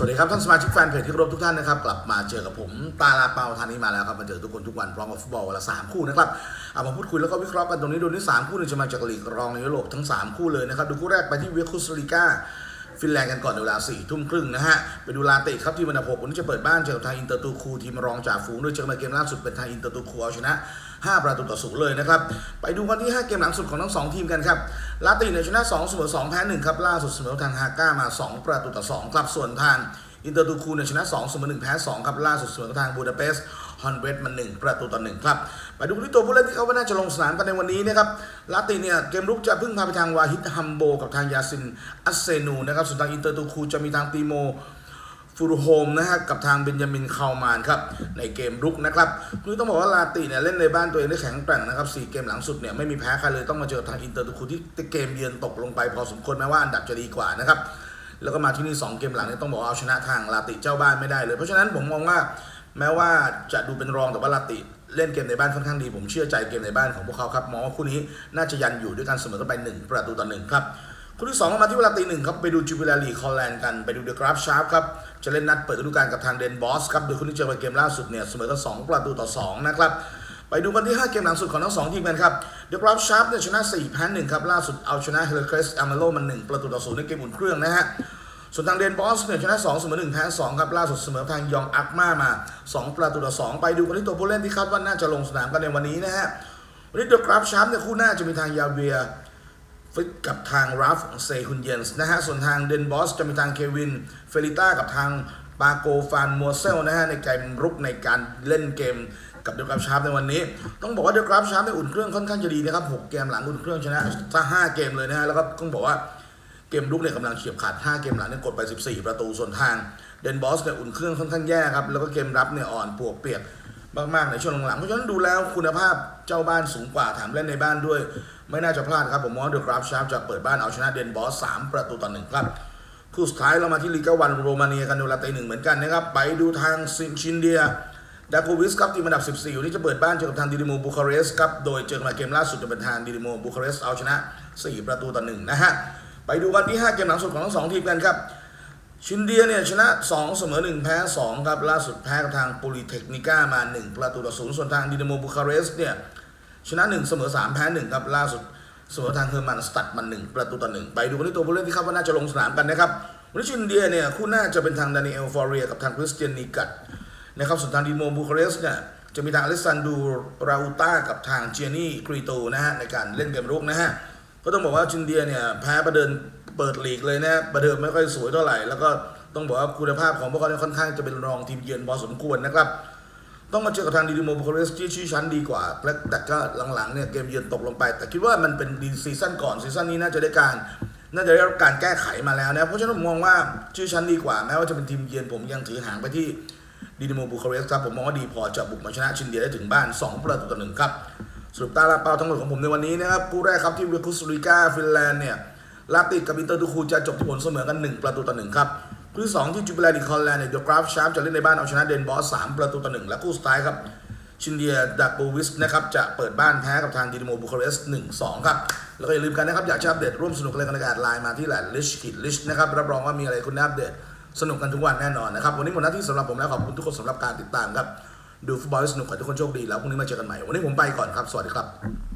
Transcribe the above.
สวัสดีครับท่านสมาชิกแฟนเพจที่เคารพทุกท่านนะครับกลับมาเจอกับผมตาลาเปาทานนี้มาแล้วครับมาเจอทุกคนทุกวันพร้อมกับฟุตบอลวันละสามคู่นะครับเอามาพูดคุยแล้วก็วิเคราะห์กันตรงนี้โดยที่สามคู่นี่ยจะมาจากลีกรองในยุโรปทั้งสามคู่เลยนะครับดูคู่แรกไปที่เวคุสลิก้า ฟินแลนด์กันก่อนในเวลาสี่ทุ่มครึ่งนะฮะ ไปดูลาตะครับทีมอันดับหกวันนี้จะเปิดบ้านเจอกับทางอินเตอร์ตูคูทีมรองจ่าฝูงโดยเจอมาเกมล่าสุดเป็นทางอินเตอร์ตูคูเอาชนะ 5 ประตูต่อศูนย์เลยนะครับ ไปดูกันที่ 5 เกมหลังสุดของทั้ง 2 ทีมกันครับ ลาติเนี่ยชนะ2เสมอ2แพ้1ครับ ล่าสุดเสมอทางฮาก้ามา 2 ประตูต่อ2ครับ ส่วนทางอินเตอร์ตูคูเนี่ยชนะ2เสมอ1แพ้2ครับ ล่าสุดเสมอทางบูดาเปสต์ฮอนเวสต์มัน 1 ประตูต่อ1ครับ ไปดูที่ตัวผู้เล่นที่เขาว่าน่าจะลงสนามกันในวันนี้นะครับลาติเนี่ยเกมรุกจะพึ่งพาไปทางวาฮิดฮัมโบ กับทางยาซินอัสเซนูนะครับส่วนทางอินเตอร์ตูคูจะมีทางตีโมฟูรโฮมนะฮะกับทางเบนจามินคาวมานครับในเกมรุกนะครับคือต้องบอกว่าลาติเนี่ยเล่นในบ้านตัวเองได้แข็งแกร่งนะครับสี่เกมหลังสุดเนี่ยไม่มีแพ้ใครเลยต้องมาเจอทางอินเตอร์ตูคูที่เกมเยือนตกลงไปพอสมควรแม้ว่าอันดับจะดีกว่านะครับแล้วก็มาที่นี่2เกมหลังเนี่ยต้องบอกเอาชนะทางลาติเจ้าบ้านไม่ได้เลย เพราะฉะนั้นผมมองว่า แม้ว่าจะดูเป็นรองแต่ว่าลาติเล่นเกมในบ้านค่อนข้างดี ผมเชื่อใจเกมในบ้านของพวกเขาครับมองว่าคู่นี้น่าจะยันอยู่ด้วยกันเสมอกันไปหนึ่งประตูต่อหนึ่งครับคู่ที่2ก็มาที่เวลาตีหนึ่งครับไปดูจูบิลารีคอลแลนด์กันไปดูเดอะกราฟชาร์ปครับจะเล่นนัดเปิดฤดูกาลกับทางเดนบอสครับโดยคู่ที่เจอไปเกมล่าสุดเนี่ยเสมอกัน2ประตูต่อ2นะครับไปดูกันที่ 5 เกมหลังสุดของทั้ง2ทีมกันครับเดอะกราฟชาร์ปเนี่ยชนะ4แพ้1ครับล่าสุดเอาชนะเฮเลเครสอามาโลมัน1ประตูต่อ0ในเกมอุ่นเครื่องนะฮะ ส่วนทางเดนบอสเนี่ยชนะ2เสมอ1แพ้2ครับล่าสุดเสมอทางยองอักมามา 2 ประตูต่อ2ไปดูกันที่ตัวผู้เล่นที่คาดว่าน่าจะลงสนามกันในวันนี้นะฮะวันนี้เดอะกราฟชาร์ปเนี่ยคู่หน้าจะมีทางยาเวียฟิกกับทางราฟเซฮุนเยนส์นะฮะส่วนทางเดนบอสจะมีทางเควินเฟลิต้ากับทางปาโกฟานมัวเซลนะฮะในเกมรุกในการเล่นเกมกับเดอะกราฟชาร์ปในวันนี้ ต้องบอกว่าเดอะกราฟชาร์ปในอุ่นเครื่องค่อนข้างจะดีนะครับ6เกมหลังอุ่นเครื่องชนะถ้า5เกมเลยนะฮะแล้วก็ต้องบอกว่า เกมรุกเนี่ยกำลังเฉียบขาด 5 เกมหลังเนี่ยกดไป 14 ประตูส่วนทาง เดนบอสเนี่ยอุ่นเครื่องค่อนข้างแย่ครับ แล้วก็เกมรับเนี่ยอ่อนปวกเปียกมากๆในช่วงหลังๆเพราะฉะนั้นดูแล้วคุณภาพเจ้าบ้านสูงกว่าแถมเล่นในบ้านด้วย ไม่น่าจะพลาดครับ ผมมองว่าเดอะกราฟชาร์ปจะเปิดบ้านเอาชนะเดนบอส 3 ประตูต่อหนึ่งครับคู่สุดท้ายเรามาที่ลีกาวันโรมาเนียกันเวลาตีหนึ่งเหมือนกันนะครับไปดูทางซินชินเดียดาโกวิสครับทีมอันดับ 14 อยู่ที่จะเปิดบ้านเจอกับทางดิดิโมบูคาเรสครับโดยเจอมาเกมล่าสุดจะเป็นทางดิดิโมบูคาเรสเอาชนะ 4 ประตูต่อหนึ่งนะฮะ ไปดูกันที่ 5 เกมหลังสุดของทั้งสองทีมกันครับ ชินเดียเนี่ยชนะ 2 เสมอ 1 แพ้ 2 ครับ ล่าสุดแพ้กับทางโปลิเทคนิก้ามา 1 ประตูต่อศูนย์ส่วนทางดินาโมบูคาเรสเนี่ยชนะ 1 เสมอ 3 แพ้ 1 ครับ ล่าสุดเสมอทางเฮอร์มันสตัดมัน1ประตูต่อ 1 ไปดูกันที่ตัวผู้เล่นที่คาดว่าน่าจะลงสนามกันนะครับวันนี้ชินเดียเนี่ยคู่หน้าจะเป็นทางดานิเอลฟอเรียกับทางคริสเตียนนิกัตนะครับส่วนทางดินาโมบูคาเรสเนี่ยจะมีทางอเลสซานดูราอูต้ากับทางเจียนี่กรีโตนะฮะในการเล่นเกมรุกนะฮะ ก็ต้องบอกว่าชินเดียเนี่ยแพ้ประเดินเปิดลีกเลยนะประเดิมไม่ค่อยสวยเท่าไหร่ แล้วก็ต้องบอกว่าคุณภาพของพวกเขาเนี่ยค่อนข้างจะเป็นรองทีมเยือนพอสมควรนะครับ ต้องมาเจอกับทางดีดิโมบุคาเรสที่ชื่อชั้นดีกว่าและแต่ก็หลังๆเนี่ยเกมเยือนตกลงไป แต่คิดว่ามันเป็นดีซีซั่นก่อนซีซั่นนี้น่าจะได้การน่าจะได้รับการแก้ไขมาแล้วนะ เพราะฉะนั้นผมมองว่าชื่อชั้นดีกว่า แม้ว่าจะเป็นทีมเยือนผมยังถือหางไปที่ดีดิโมบุคาเรสครับ ผมมองว่าดีพอจะบุกมาชนะชินเดียได้ถึงบ้าน 2 ประตูต่อหนึ่งครับ สรุปตาลาเปาทั้งหมดของผมในวันนี้นะครับคู่แรกครับที่เวคุสริกาฟินแลนด์เนี่ยลาติดกับอินเตอร์ตูคูจะจบที่ผลเสมอกัน 1 ประตูต่อหนึ่งครับคู่ที่2ที่จูบิลดิคอลแลนด์เนี่ยเดอะกราฟชาร์ปจะเล่นในบ้านเอาชนะเดนบอส3ประตูต่อหนึ่งและคู่สุดท้ายครับชินเดียดับโบวิสนะครับจะเปิดบ้านแพ้กับทางดินโมบูคาเรสต์1-2ครับแล้วก็อย่าลืมกันนะครับอยากจะอัปเดตร่วมสนุกเลยกันอากาศไลน์มาที่แหลนลิชคิดลิชนะครับรับรองว่ามีอะไรคุณอัปเดตสนุกกันทุกวันแน่นอนนะครับวันนี้หมดหน้าที่สำหรับผมแล้วขอบคุณทุกคนสำหรับการติดตามครับ ดูฟุตบอลให้สนุกขอให้ทุกคนโชคดีแล้วพรุ่งนี้มาเจอกันใหม่ วันนี้ผมไปก่อนครับ สวัสดีครับ